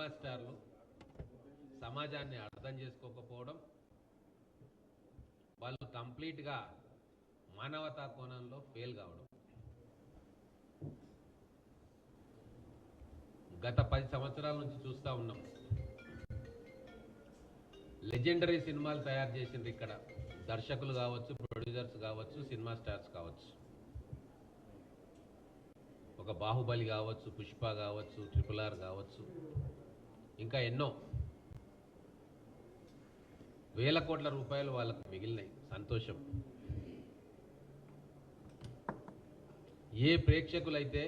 Cinema స్టార్లు సమాజాన్ని అర్థం చేసుకోకపోవడం వాళ్ళు కంప్లీట్గా మానవతా కోణంలో ఫెయిల్ కావడం. గత పది సంవత్సరాల నుంచి చూస్తూ ఉన్నాం. లెజెండరీ సినిమాలు తయారు చేసింది ఇక్కడ. దర్శకులు కావచ్చు ప్రొడ్యూసర్స్ కావచ్చు సినిమా స్టార్స్ కావచ్చు. ఒక బాహుబలి కావచ్చు పుష్ప కావచ్చు ట్రిపుల్ ఆర్ కావచ్చు. ఇంకా ఎన్నో. వేల కోట్ల రూపాయలు వాళ్ళకు మిగిలినాయి. సంతోషం. ఏ ప్రేక్షకులైతే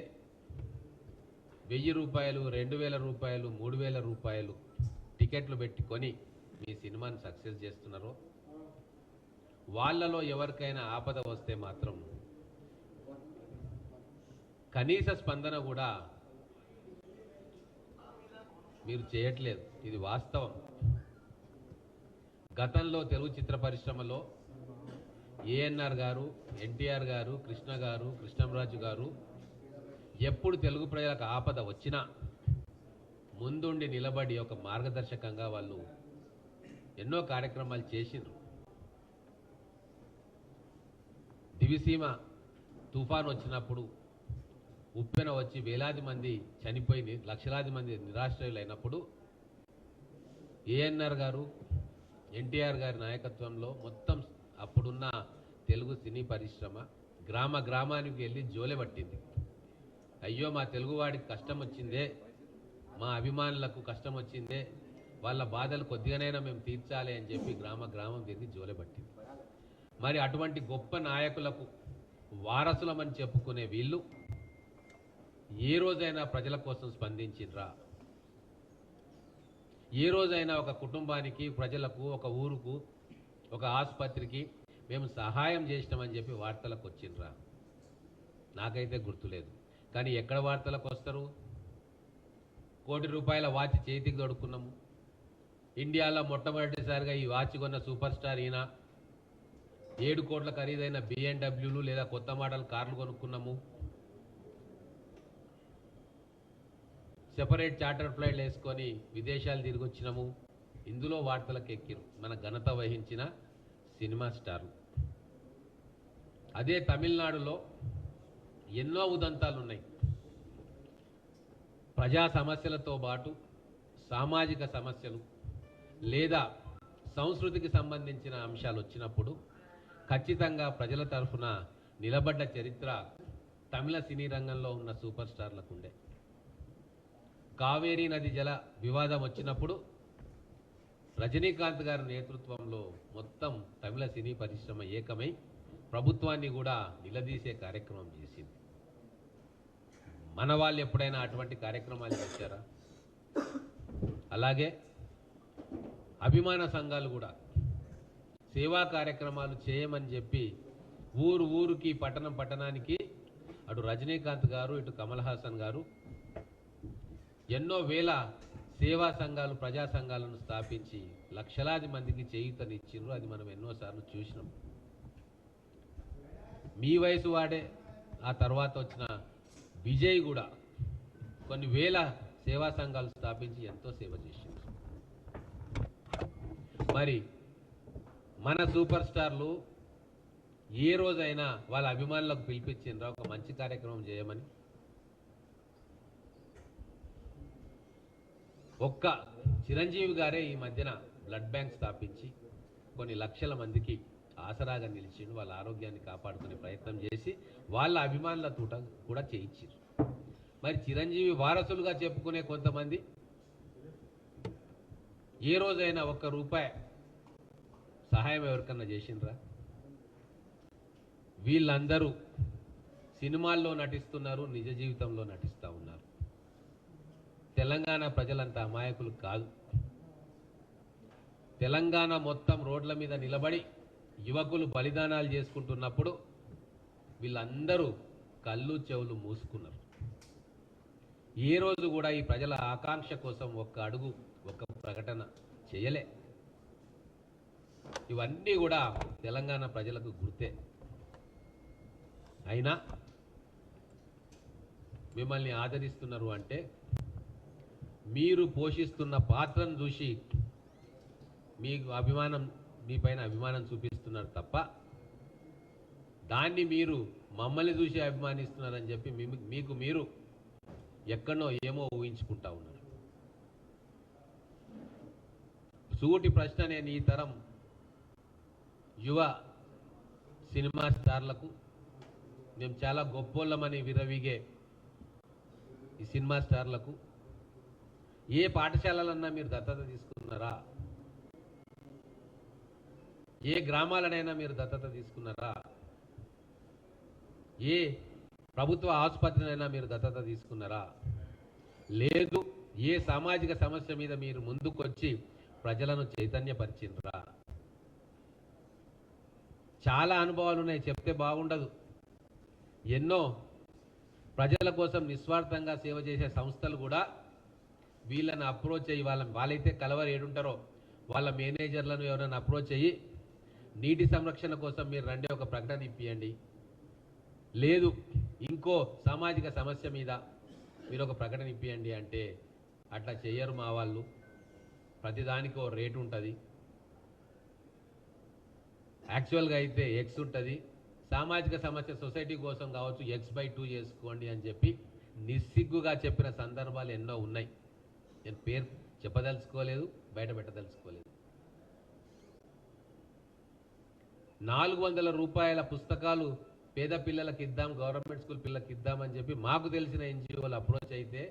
వెయ్యి రూపాయలు రెండు వేల రూపాయలు మూడు వేల రూపాయలు టికెట్లు పెట్టుకొని మీ సినిమాని సక్సెస్ చేస్తున్నారో వాళ్ళలో ఎవరికైనా ఆపద వస్తే మాత్రం కనీస స్పందన కూడా మీరు చేయట్లేదు. ఇది వాస్తవం. గతంలో తెలుగు చిత్ర పరిశ్రమలో ఏఎన్ఆర్ గారు ఎన్టీఆర్ గారు కృష్ణ గారు కృష్ణంరాజు గారు ఎప్పుడు తెలుగు ప్రజలకు ఆపద వచ్చినా ముందుండి నిలబడి ఒక మార్గదర్శకంగా వాళ్ళు ఎన్నో కార్యక్రమాలు చేసిండ్రు. దివిసీమ తుఫాన్ వచ్చినప్పుడు ఉప్పెన వచ్చి వేలాది మంది చనిపోయి లక్షలాది మంది నిరాశ్రయులైనప్పుడు ఏఎన్ఆర్ గారు ఎన్టీఆర్ గారి నాయకత్వంలో మొత్తం అప్పుడున్న తెలుగు సినీ పరిశ్రమ గ్రామ గ్రామానికి వెళ్ళి జోలె పట్టింది. అయ్యో మా తెలుగువాడికి కష్టం వచ్చిందే మా అభిమానులకు కష్టం వచ్చిందే వాళ్ళ బాధలు కొద్దిగానైనా మేము తీర్చాలి అని చెప్పి గ్రామ గ్రామం తిరిగి జోలె పట్టింది. మరి అటువంటి గొప్ప నాయకులకు వారసులమని చెప్పుకునే వీళ్ళు ఏ రోజైనా ప్రజల కోసం స్పందించిండ్రా. ఏ రోజైనా ఒక కుటుంబానికి ప్రజలకు ఒక ఊరుకు ఒక ఆసుపత్రికి మేము సహాయం చేసినామని చెప్పి వార్తలకు వచ్చిండ్రా. నాకైతే గుర్తులేదు. కానీ ఎక్కడ వార్తలకు వస్తారు? కోటి రూపాయల వాచ్ చేతికి దొడుకున్నాము ఇండియాలో మొట్టమొదటిసారిగా ఈ వాచ్ కొన్న సూపర్ స్టార్ ఈయన. ఏడు కోట్ల ఖరీదైన బిఎన్డబ్ల్యూలు లేదా కొత్త మోడల్ కార్లు కొనుక్కున్నాము. సెపరేట్ చార్టర్ ఫ్లైట్లు వేసుకొని విదేశాలు తిరిగి వచ్చినాము. ఇందులో వార్తలకు ఎక్కిరు. మన ఘనత వహించిన సినిమా స్టార్లు. అదే తమిళనాడులో ఎన్నో ఉదంతాలు ఉన్నాయి ప్రజా సమస్యలతో పాటు సామాజిక సమస్యలు లేదా సంస్కృతికి సంబంధించిన అంశాలు వచ్చినప్పుడు ఖచ్చితంగా ప్రజల తరఫున నిలబడ్డ చరిత్ర తమిళ సినీ రంగంలో ఉన్న సూపర్ స్టార్లకు ఉండే. కావేరీ నది జల వివాదం వచ్చినప్పుడు రజనీకాంత్ గారి నేతృత్వంలో మొత్తం తమిళ సినీ పరిశ్రమ ఏకమై ప్రభుత్వాన్ని కూడా నిలదీసే కార్యక్రమం చేసింది. మన వాళ్ళు ఎప్పుడైనా అటువంటి కార్యక్రమాలు చేశారా? అలాగే అభిమాన సంఘాలు కూడా సేవా కార్యక్రమాలు చేయమని చెప్పి ఊరు ఊరికి పట్టణం పట్టణానికి అటు రజనీకాంత్ గారు ఇటు కమల్ హాసన్ గారు ఎన్నో వేల సేవా సంఘాలు ప్రజా సంఘాలను స్థాపించి లక్షలాది మందికి చేయూతనిచ్చిండ్రు అది మనం ఎన్నోసార్లు చూసినాం. మీ వయసు వాడే ఆ తర్వాత వచ్చిన విజయ్ కూడా కొన్ని వేల సేవా సంఘాలు స్థాపించి ఎంతో సేవ చేసిండ్రు మరి మన సూపర్ స్టార్లు ఏ రోజైనా వాళ్ళ అభిమానులకు పిలిపించిండ్రా ఒక మంచి కార్యక్రమం చేయమని? ఒక్క చిరంజీవి గారే ఈ మధ్యన బ్లడ్ బ్యాంక్ స్థాపించి కొన్ని లక్షల మందికి ఆసరాగా నిలిచిండు వాళ్ళ ఆరోగ్యాన్ని కాపాడుకునే ప్రయత్నం చేసి వాళ్ళ అభిమానుల తూట కూడా చేయించారు మరి చిరంజీవి వారసులుగా చెప్పుకునే కొంతమంది ఏ రోజైనా ఒక్క రూపాయి సహాయం ఎవరికన్నా చేసిండ్రా? వీళ్ళందరూ సినిమాల్లో నటిస్తున్నారు నిజ జీవితంలో నటిస్తూ. తెలంగాణ ప్రజలంతా అమాయకులు కాదు. తెలంగాణ మొత్తం రోడ్ల మీద నిలబడి యువకులు బలిదానాలు చేసుకుంటున్నప్పుడు వీళ్ళందరూ కళ్ళు చెవులు మూసుకున్నారు. ఏ రోజు కూడా ఈ ప్రజల ఆకాంక్ష కోసం ఒక్క అడుగు ఒక్క ప్రకటన చేయలే. ఇవన్నీ కూడా తెలంగాణ ప్రజలకు గుర్తే. అయినా మిమ్మల్ని ఆదరిస్తున్నారు అంటే మీరు పోషిస్తున్న పాత్రను చూసి మీకు అభిమానం మీ పైన అభిమానం చూపిస్తున్నారు తప్ప దాన్ని మీరు మమ్మల్ని చూసి అభిమానిస్తున్నారని చెప్పి మీకు మీరు ఎక్కడనో ఏమో ఊహించుకుంటా ఉన్నారు. సూటి ప్రశ్న నేను ఈ తరం యువ సినిమా స్టార్లకు మేము చాలా గొప్పోళ్ళమని విరవిగే ఈ సినిమా స్టార్లకు ఏ పాఠశాలలన్నా మీరు దత్తత తీసుకున్నారా? ఏ గ్రామాలనైనా మీరు దత్తత తీసుకున్నారా? ఏ ప్రభుత్వ ఆసుపత్రినైనా మీరు దత్తత తీసుకున్నారా? లేదు ఏ సామాజిక సమస్య మీద మీరు ముందుకొచ్చి ప్రజలను చైతన్యపరిచిండ్రా? చాలా అనుభవాలు ఉన్నాయి చెప్తే బాగుండదు. ఎన్నో ప్రజల కోసం నిస్వార్థంగా సేవ చేసే సంస్థలు కూడా వీళ్ళని అప్రోచ్ అయ్యి వాళ్ళ వాళ్ళైతే కలవరు ఏడుంటారో వాళ్ళ మేనేజర్లను ఎవరైనా అప్రోచ్ అయ్యి నీటి సంరక్షణ కోసం మీరు రండి ఒక ప్రకటన ఇప్పియండి. లేదు ఇంకో సామాజిక సమస్య మీద మీరు ఒక ప్రకటన ఇప్పియండి అంటే అట్లా చేయరు మా వాళ్ళు. ప్రతిదానికి ఓ రేటు ఉంటుంది. యాక్చువల్గా అయితే ఎక్స్ ఉంటుంది. సామాజిక సమస్య సొసైటీ కోసం కావచ్చు ఎక్స్ బై టూ చేసుకోండి అని చెప్పి నిస్సిగ్గుగా చెప్పిన సందర్భాలు ఎన్నో ఉన్నాయి. నేను పేరు చెప్పదలుచుకోలేదు బయట పెట్టదలుచుకోలేదు. నాలుగు వందల రూపాయల పుస్తకాలు పేద పిల్లలకి ఇద్దాం గవర్నమెంట్ స్కూల్ పిల్లలకి ఇద్దామని చెప్పి మాకు తెలిసిన ఎన్జిఓలు అప్రోచ్ అయితే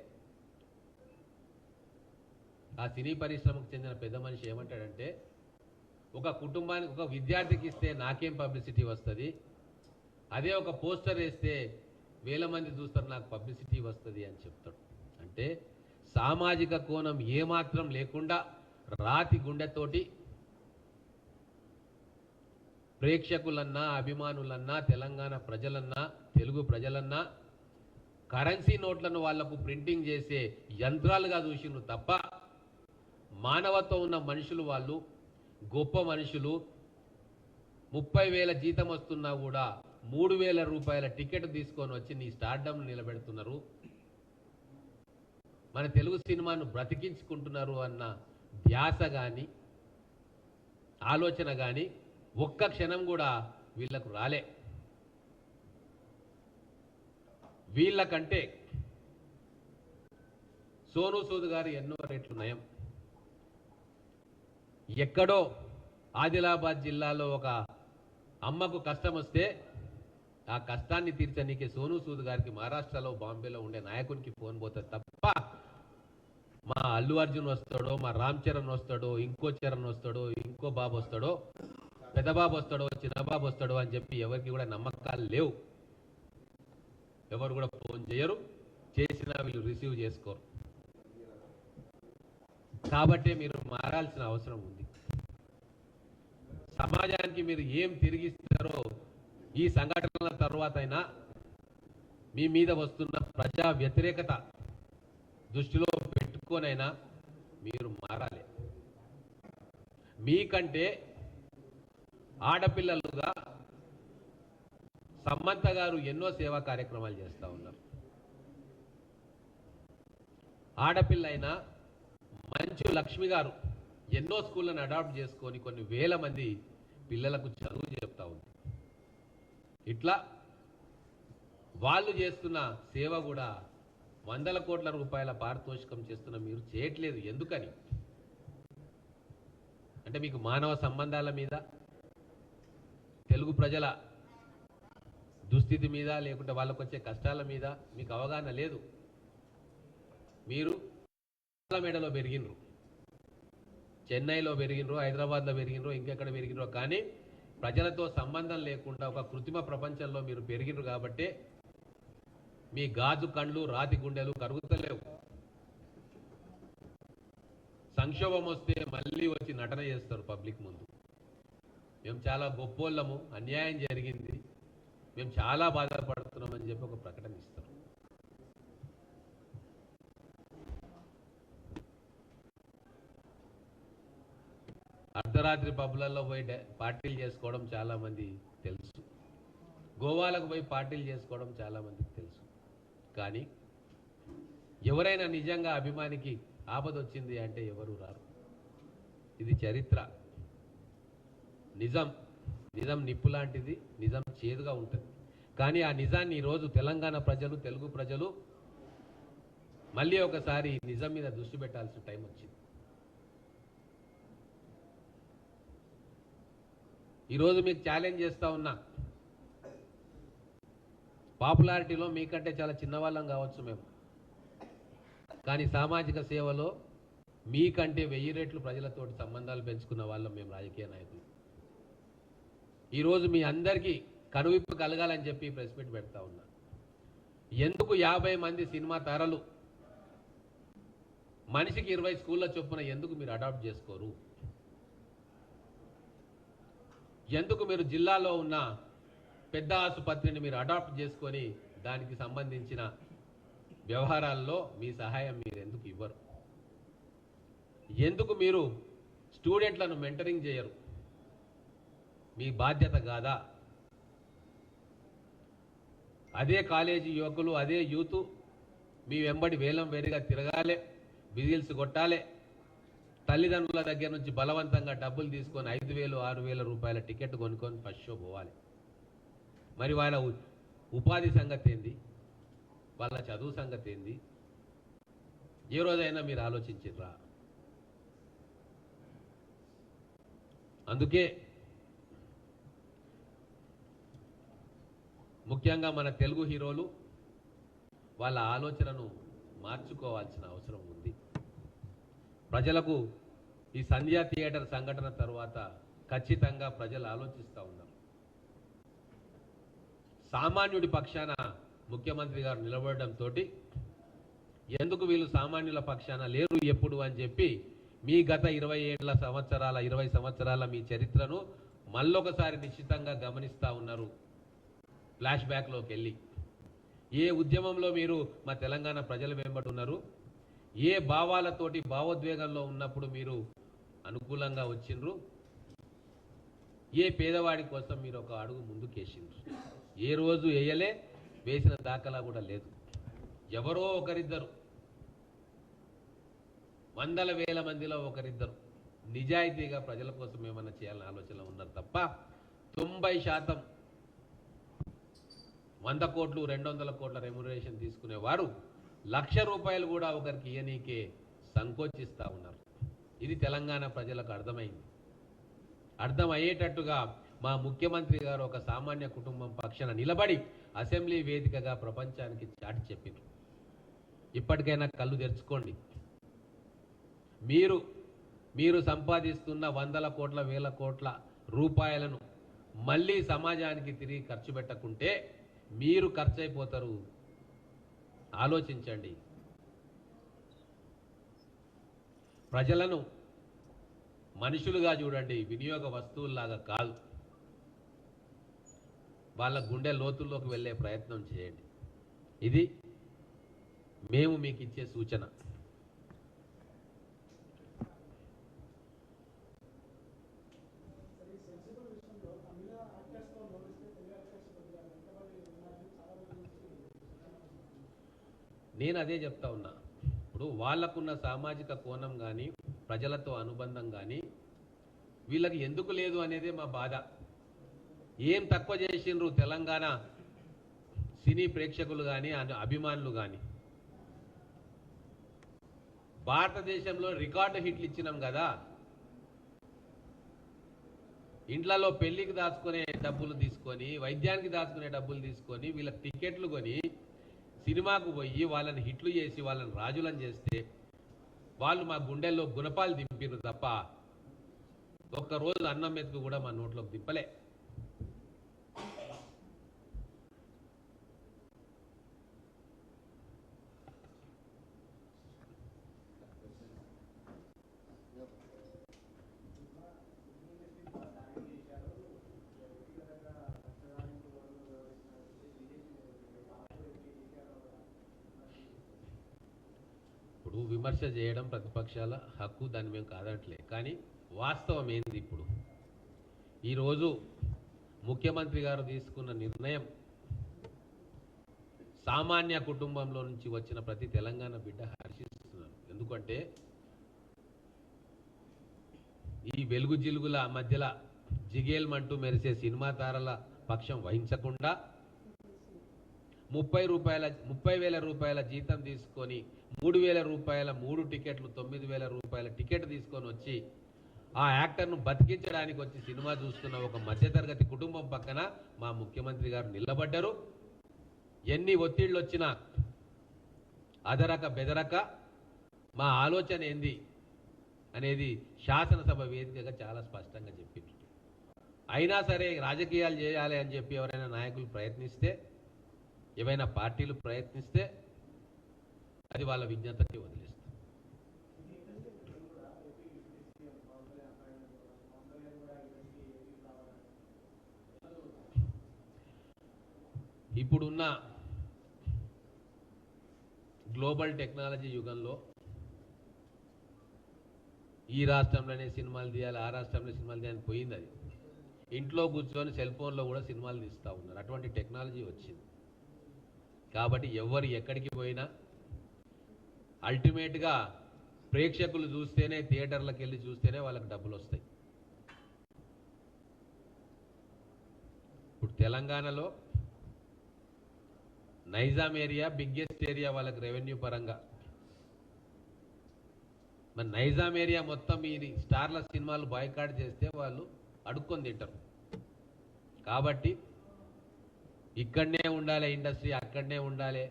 ఆ సినీ పరిశ్రమకు చెందిన పెద్ద మనిషి ఏమంటాడంటే ఒక కుటుంబానికి ఒక విద్యార్థికి ఇస్తే నాకేం పబ్లిసిటీ వస్తుంది? అదే ఒక పోస్టర్ వేస్తే వేల మంది చూస్తారు నాకు పబ్లిసిటీ వస్తుంది అని చెప్తాడు. అంటే సామాజిక కోణం ఏమాత్రం లేకుండా రాతి గుండెతోటి ప్రేక్షకులన్నా అభిమానులన్నా తెలంగాణ ప్రజలన్నా తెలుగు ప్రజలన్నా కరెన్సీ నోట్లను వాళ్ళకు ప్రింటింగ్ చేసే యంత్రాలుగా చూసిండ్రు తప్ప మానవత్వం ఉన్న మనుషులు వాళ్ళు గొప్ప మనుషులు ముప్పై వేల జీతం వస్తున్నా కూడా మూడు వేల రూపాయల టికెట్ తీసుకొని వచ్చి నీ స్టార్డమ్ నిలబెడుతున్నారు. మన తెలుగు సినిమాను బ్రతికించుకుంటున్నారు అన్న ధ్యాస కానీ ఆలోచన కానీ ఒక్క క్షణం కూడా వీళ్ళకు రాలే. వీళ్ళకంటే సోను సూద్ గారు ఎన్నో రేట్లు నయం. ఎక్కడో ఆదిలాబాద్ జిల్లాలో ఒక అమ్మకు కష్టం వస్తే ఆ కష్టాన్ని తీర్చనీకే సోను సూద్ గారికి మహారాష్ట్రలో బాంబేలో ఉండే నాయకునికి ఫోన్ పోతుంది తప్ప మా అల్లు అర్జున్ వస్తాడో మా రామ్ చరణ్ వస్తాడో ఇంకో చరణ్ వస్తాడో ఇంకో బాబు వస్తాడో పెద్ద బాబు వస్తాడో చిన్న బాబు వస్తాడో అని చెప్పి ఎవరికి కూడా నమ్మకాలు లేవు. ఎవరు కూడా ఫోన్ చేయరు. చేసినా వీళ్ళు రిసీవ్ చేసుకోరు. కాబట్టి మీరు మారాల్సిన అవసరం ఉంది. సమాజానికి మీరు ఏం తిరిగిస్తారో ఈ సంఘటనల తర్వాత అయినా మీ మీద వస్తున్న ప్రజా వ్యతిరేకత దృష్టిలో పెట్టుకోనైనా మీరు మారాలి. మీకంటే ఆడపిల్లలుగా సమ్మంత గారు ఎన్నో సేవా కార్యక్రమాలు చేస్తూ ఉన్నారు. ఆడపిల్ల అయినా మంచు లక్ష్మి గారు ఎన్నో స్కూళ్ళను అడాప్ట్ చేసుకొని కొన్ని వేల మంది పిల్లలకు చదువు చెప్తా ఉంది. ఇట్లా వాళ్ళు చేస్తున్న సేవ కూడా వందల కోట్ల రూపాయల పారితోషికం చేస్తున్న మీరు చేయట్లేదు. ఎందుకని? అంటే మీకు మానవ సంబంధాల మీద తెలుగు ప్రజల దుస్థితి మీద లేకుంటే వాళ్ళకు వచ్చే కష్టాల మీద మీకు అవగాహన లేదు. మీరు మేడలో పెరిగినరు. చెన్నైలో పెరిగినరు హైదరాబాద్లో పెరిగినరు ఇంకెక్కడ పెరిగినరు. కానీ ప్రజలతో సంబంధం లేకుండా ఒక కృత్రిమ ప్రపంచంలో మీరు పెరిగినరు కాబట్టి మీ గాజు కండ్లు రాతి గుండెలు కరుగుతలేవు. సంక్షోభం వస్తే మళ్ళీ వచ్చి నటన చేస్తారు పబ్లిక్ ముందు. మేము చాలా గొప్పోళ్ళము అన్యాయం జరిగింది. మేము చాలా బాధపడుతున్నామని చెప్పి ఒక ప్రకటన ఇస్తారు అర్ధరాత్రి పబ్లలో పోయి పార్టీలు చేసుకోవడం చాలా మంది తెలుసు. గోవాలకు పోయి పార్టీలు చేసుకోవడం చాలామంది కానీ ఎవరైనా నిజంగా అభిమానికి ఆపదొచ్చింది అంటే ఎవరు రారు. ఇది చరిత్ర. నిజం నిజం నిప్పు లాంటిది నిజం చేదుగా ఉంటుంది. కానీ ఆ నిజాన్ని ఈరోజు తెలంగాణ ప్రజలు తెలుగు ప్రజలు మళ్ళీ ఒకసారి నిజం మీద దృష్టి పెట్టాల్సిన టైం వచ్చింది. ఈరోజు మీకు ఛాలెంజ్ చేస్తూ ఉన్నా పాపులారిటీలో మీకంటే చాలా చిన్నవాళ్ళం కావచ్చు మేము. కానీ సామాజిక సేవలో మీకంటే వెయ్యి రెట్లు ప్రజలతోటి సంబంధాలు పెంచుకున్న వాళ్ళం మేము రాజకీయ నాయకులు. ఈరోజు మీ అందరికీ కనువిప్పు కలగాలని చెప్పి ప్రెస్ మీట్ పెడతా ఉన్నా. ఎందుకు యాభై మంది సినిమా తారలు మనిషికి ఇరవై స్కూళ్ళ చొప్పున ఎందుకు మీరు అడాప్ట్ చేసుకోరు? ఎందుకు మీరు జిల్లాలో ఉన్న పెద్ద ఆసుపత్రిని మీరు అడాప్ట్ చేసుకొని దానికి సంబంధించిన వ్యవహారాల్లో మీ సహాయం మీరు ఎందుకు ఇవ్వరు? ఎందుకు మీరు స్టూడెంట్లను మెంటరింగ్ చేయరు? మీ బాధ్యత కాదా? అదే కాలేజీ యువకులు అదే యూత్ మీ వెంబడి వేలం వేరుగా తిరగాలి విజిల్స్ కొట్టాలి. తల్లిదండ్రుల దగ్గర నుంచి బలవంతంగా డబ్బులు తీసుకొని ఐదు వేలు ఆరు వేల రూపాయల టికెట్ కొనుక్కొని ఫస్ట్ షో పోవాలి. మరి వాళ్ళ ఉపాధి సంగతి ఏంది? వాళ్ళ చదువు సంగతి ఏంది? ఏ రోజైనా మీరు ఆలోచించరా అందుకే ముఖ్యంగా మన తెలుగు హీరోలు వాళ్ళ ఆలోచనను మార్చుకోవాల్సిన అవసరం ఉంది. ప్రజలకు ఈ సంధ్యా థియేటర్ సంఘటన తర్వాత ఖచ్చితంగా ప్రజలు ఆలోచిస్తూ ఉన్నారు. సామాన్యుడి పక్షాన ముఖ్యమంత్రి గారు నిలబడడంతో ఎందుకు వీళ్ళు సామాన్యుల పక్షాన లేరు ఎప్పుడు అని చెప్పి మీ గత ఇరవై ఏళ్ళ సంవత్సరాల ఇరవై సంవత్సరాల మీ చరిత్రను మళ్ళొకసారి నిశ్చితంగా గమనిస్తూ ఉన్నారు ఫ్లాష్ బ్యాక్లోకి వెళ్ళి. ఏ ఉద్యమంలో మీరు మా తెలంగాణ ప్రజల వెంబడి ఉన్నారు? ఏ భావాలతోటి భావోద్వేగంలో ఉన్నప్పుడు మీరు అనుకూలంగా వచ్చిండ్రు? ఏ పేదవాడి కోసం మీరు ఒక అడుగు ముందుకేసిండ్రు? ఏ రోజు వేయలే వేసిన దాఖలా కూడా లేదు. ఎవరో ఒకరిద్దరు వందల వేల మందిలో ఒకరిద్దరు నిజాయితీగా ప్రజల కోసం ఏమన్నా చేయాలని ఆలోచన ఉన్నారు తప్ప తొంభై శాతం వంద కోట్లు రెండు వందల కోట్ల రెమ్యునరేషన్ తీసుకునేవారు లక్ష రూపాయలు కూడా ఒకరికి ఇయనీకే సంకోచిస్తూ ఉన్నారు. ఇది తెలంగాణ ప్రజలకు అర్థమైంది. అర్థం అయ్యేటట్టుగా మా ముఖ్యమంత్రి గారు ఒక సామాన్య కుటుంబం పక్షాన నిలబడి అసెంబ్లీ వేదికగా ప్రపంచానికి చాటి చెప్పారు. ఇప్పటికైనా కళ్ళు తెరుచుకోండి. మీరు మీరు సంపాదిస్తున్న వందల కోట్ల వేల కోట్ల రూపాయలను మళ్ళీ సమాజానికి తిరిగి ఖర్చు పెట్టకుంటే మీరు ఖర్చు అయిపోతారు ఆలోచించండి. ప్రజలను మనుషులుగా చూడండి. వినియోగ వస్తువుల్లాగా కాదు. వాళ్ళ గుండె లోతుల్లోకి వెళ్ళే ప్రయత్నం చేయండి. ఇది మేము మీకు ఇచ్చే సూచన. నేను అదే చెప్తా ఉన్నా. ఇప్పుడు వాళ్ళకున్న సామాజిక కోణం కానీ ప్రజలతో అనుబంధం కానీ వీళ్ళకి ఎందుకు లేదు అనేదే మా బాధ. ఏం తక్కువ చేసిండ్రు తెలంగాణ? సినీ ప్రేక్షకులు కానీ అభిమానులు కానీ భారతదేశంలో రికార్డు హిట్లు ఇచ్చినాం కదా. ఇంట్లలో పెళ్ళికి దాచుకునే డబ్బులు తీసుకొని వైద్యానికి దాచుకునే డబ్బులు తీసుకొని వీళ్ళకి టికెట్లు కొని సినిమాకు పోయి వాళ్ళని హిట్లు చేసి వాళ్ళని రాజులను చేస్తే వాళ్ళు మా గుండెల్లో గుణపాలు దింపిరు తప్ప ఒక్కరోజు అన్నం మెతుకు కూడా మా నోట్లోకి దింపలే. విమర్శ చేయడం ప్రతిపక్షాల హక్కు దాన్ని మేము కాదనట్లే. కానీ వాస్తవం ఏంది ఇప్పుడు? ఈరోజు ముఖ్యమంత్రి గారు తీసుకున్న నిర్ణయం సామాన్య కుటుంబంలో నుంచి వచ్చిన ప్రతి తెలంగాణ బిడ్డ హర్షిస్తున్నారు. ఎందుకంటే ఈ వెలుగు జిలుగుల మధ్యలో జిగేల్మంటూ మెరిసే సినిమా తారల పక్షం వహించకుండా ముప్పై రూపాయల ముప్పై వేల రూపాయల జీతం తీసుకొని మూడు వేల రూపాయల మూడు టికెట్లు తొమ్మిది వేల రూపాయల టికెట్ తీసుకొని వచ్చి ఆ యాక్టర్ను బతికించడానికి వచ్చి సినిమా చూస్తున్న ఒక మధ్యతరగతి కుటుంబం పక్కన మా ముఖ్యమంత్రి గారు నిలబడ్డారు. ఎన్ని ఒత్తిళ్ళు వచ్చినా అదరక బెదరక మా ఆలోచన ఏంది అనేది శాసనసభ వేదికగా చాలా స్పష్టంగా చెప్పింది. అయినా సరే రాజకీయాలు చేయాలి అని చెప్పి ఎవరైనా నాయకులు ప్రయత్నిస్తే ఏవైనా పార్టీలు ప్రయత్నిస్తే అది వాళ్ళ విజ్ఞతకి వదిలేస్తాం. ఇప్పుడున్న గ్లోబల్ టెక్నాలజీ యుగంలో ఈ రాష్ట్రంలోనే సినిమాలు తీయాలి ఆ రాష్ట్రంలో సినిమాలు తీయాలని పోయింది అది. ఇంట్లో కూర్చొని సెల్ ఫోన్లో కూడా సినిమాలు తీస్తూ ఉన్నారు. అటువంటి టెక్నాలజీ వచ్చింది. కాబట్టి ఎవరు ఎక్కడికి పోయినా అల్టిమేట్గా ప్రేక్షకులు చూస్తేనే థియేటర్లకు వెళ్ళి చూస్తేనే వాళ్ళకి డబ్బులు వస్తాయి ఇప్పుడు తెలంగాణలో నైజాం ఏరియా బిగ్గెస్ట్ ఏరియా వాళ్ళకి రెవెన్యూ పరంగా. మరి నైజాం ఏరియా మొత్తం ఈ స్టార్ల సినిమాలు బాయ్కాట్ చేస్తే వాళ్ళు అడుక్కొని తింటారు. కాబట్టి ఇక్కడనే ఉండాలి ఇండస్ట్రీ అక్కడనే ఉండాలి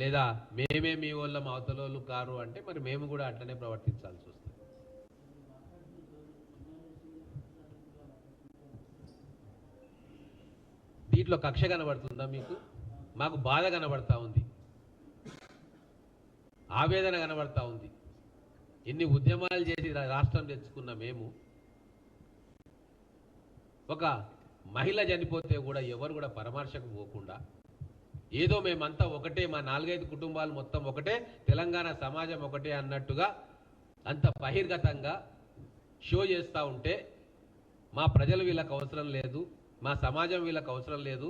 లేదా మేమే మీ వాళ్ళం అవతలోళ్ళు కారు అంటే మరి మేము కూడా అట్లనే ప్రవర్తించాల్సి వస్తుంది. దీంట్లో కక్ష కనబడుతుందా మీకు? మాకు బాధ కనబడతా ఉంది. ఆవేదన కనబడతా ఉంది. ఎన్ని ఉద్యమాలు చేసి రాష్ట్రం తెచ్చుకున్న మేము ఒక మహిళ చనిపోతే కూడా ఎవరు కూడా పరామర్శకు పోకుండా ఏదో మేమంతా ఒకటే మా నాలుగైదు కుటుంబాలు మొత్తం ఒకటే తెలంగాణ సమాజం ఒకటే అన్నట్టుగా అంత బహిర్గతంగా షో చేస్తూ ఉంటే మా ప్రజలు వీళ్ళకు అవసరం లేదు మా సమాజం వీళ్ళకు అవసరం లేదు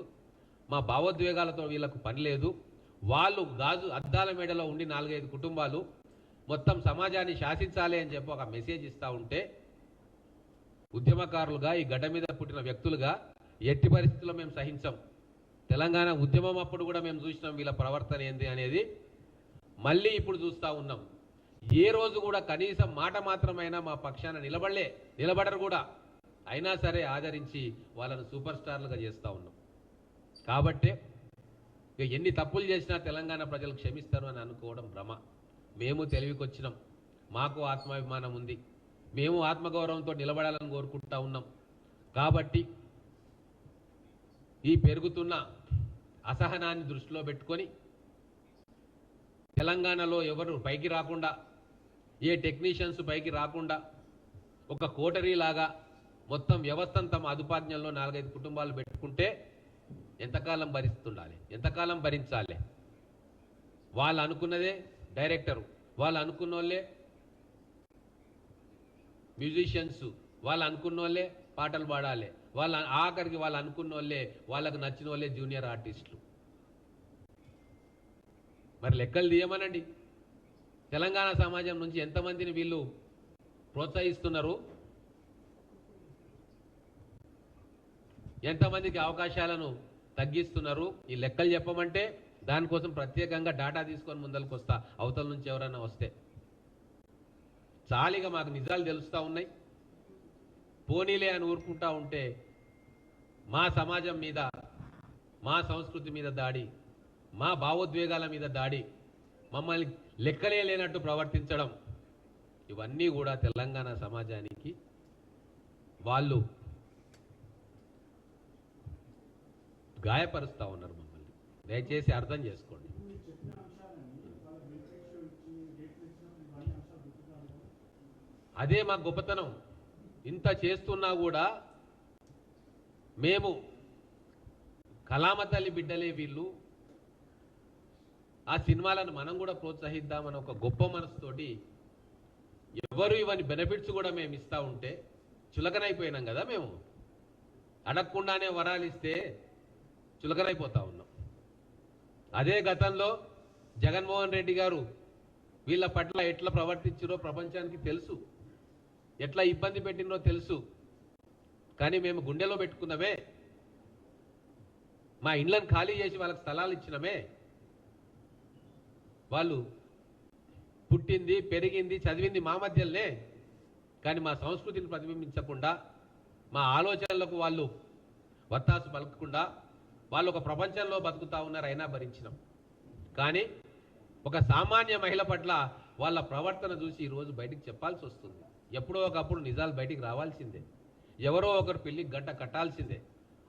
మా భావోద్వేగాలతో వీళ్ళకు పని లేదు. వాళ్ళు గాజు అద్దాల మేడలో ఉండి నాలుగైదు కుటుంబాలు మొత్తం సమాజాన్ని శాసించాలి అని చెప్పి ఒక మెసేజ్ ఇస్తూ ఉంటే ఉద్యమకారులుగా ఈ గడ్డ మీద పుట్టిన వ్యక్తులుగా ఎట్టి పరిస్థితుల్లో మేము సహించాం. తెలంగాణ ఉద్యమం అప్పుడు కూడా మేము చూసినాం వీళ్ళ ప్రవర్తన ఏంది అనేది. మళ్ళీ ఇప్పుడు చూస్తూ ఉన్నాం. ఏ రోజు కూడా కనీసం మాట మాత్రమైనా మా పక్షాన నిలబడలే నిలబడరు కూడా. అయినా సరే ఆదరించి వాళ్ళను సూపర్ స్టార్లుగా చేస్తూ ఉన్నాం. కాబట్టే ఇక ఎన్ని తప్పులు చేసినా తెలంగాణ ప్రజలు క్షమిస్తారు అని అనుకోవడం భ్రమ. మేము తెలివికొచ్చినాం. మాకు ఆత్మాభిమానం ఉంది. మేము ఆత్మగౌరవంతో నిలబడాలని కోరుకుంటా ఉన్నాం. కాబట్టి ఈ పెరుగుతున్న అసహనాన్ని దృష్టిలో పెట్టుకొని తెలంగాణలో ఎవరు పైకి రాకుండా ఏ టెక్నీషియన్స్ పైకి రాకుండా ఒక కోటరీ లాగా మొత్తం వ్యవస్థను తమ అదుపాజ్ఞంలో నాలుగైదు కుటుంబాలు పెట్టుకుంటే ఎంతకాలం భరిస్తుండాలి? ఎంతకాలం భరించాలి? వాళ్ళు అనుకున్నదే డైరెక్టరు. వాళ్ళు అనుకున్న వాళ్ళే మ్యూజిషియన్స్. వాళ్ళు అనుకున్న వాళ్ళే పాటలు పాడాలి. వాళ్ళ ఆఖరికి వాళ్ళు అనుకున్న వాళ్ళే వాళ్ళకు నచ్చిన వాళ్ళే జూనియర్ ఆర్టిస్టులు. మరి లెక్కలు తీయమనండి. తెలంగాణ సమాజం నుంచి ఎంతమందిని వీళ్ళు ప్రోత్సహిస్తున్నారు? ఎంతమందికి అవకాశాలను తగ్గిస్తున్నారు? ఈ లెక్కలు చెప్పమంటే దానికోసం ప్రత్యేకంగా డాటా తీసుకొని ముందరకు వస్తా అవతల నుంచి ఎవరైనా వస్తే. చాలిగా మాకు నిజాలు తెలుస్తూ ఉన్నాయి. పోనీలే అని ఊరుకుంటా ఉంటే మా సమాజం మీద మా సంస్కృతి మీద దాడి మా భావోద్వేగాల మీద దాడి మమ్మల్ని లెక్కలే లేనట్టు ప్రవర్తించడం ఇవన్నీ కూడా తెలంగాణ సమాజానికి వాళ్ళు గాయపరుస్తూ ఉన్నారు మమ్మల్ని. దయచేసి అర్థం చేసుకోండి. అదే మా గొప్పతనం. ఇంత చేస్తున్నా కూడా మేము కలామ తల్లి బిడ్డలే వీళ్ళు. ఆ సినిమాలను మనం కూడా ప్రోత్సహిద్దామని ఒక గొప్ప మనసుతోటి ఎవరు ఇవన్నీ బెనిఫిట్స్ కూడా మేము ఇస్తా ఉంటే చులకనైపోయినాం కదా మేము. అడగకుండానే వరాలు ఇస్తే చులకనైపోతా ఉన్నాం. అదే గతంలో జగన్మోహన్ రెడ్డి గారు వీళ్ళ పట్ల ఎట్లా ప్రవర్తించారో ప్రపంచానికి తెలుసు. ఎట్లా ఇబ్బంది పెట్టినో తెలుసు. కానీ మేము గుండెలో పెట్టుకున్నామే మా ఇండ్లను ఖాళీ చేసి వాళ్ళకి స్థలాలు ఇచ్చినమే వాళ్ళు పుట్టింది పెరిగింది చదివింది మా మధ్యలోనే. కానీ మా సంస్కృతిని ప్రతిబింబించకుండా మా ఆలోచనలకు వాళ్ళు వత్తాసు పలకకుండా వాళ్ళు ఒక ప్రపంచంలో బతుకుతా ఉన్నారు అయినా భరించినాం. కానీ ఒక సామాన్య మహిళ పట్ల వాళ్ళ ప్రవర్తన చూసి ఈరోజు బయటికి చెప్పాల్సి వస్తుంది. ఎప్పుడో ఒకప్పుడు నిజాలు బయటికి రావాల్సిందే. ఎవరో ఒకరు పిల్లికి గంట కట్టాల్సిందే.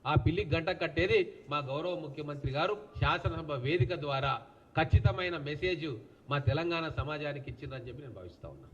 ఆ పిల్లికి గంట కట్టేది మా గౌరవ ముఖ్యమంత్రి గారు శాసనసభ వేదిక ద్వారా ఖచ్చితమైన మెసేజ్ మా తెలంగాణ సమాజానికి ఇచ్చిందని చెప్పి నేను భావిస్తా ఉన్నా.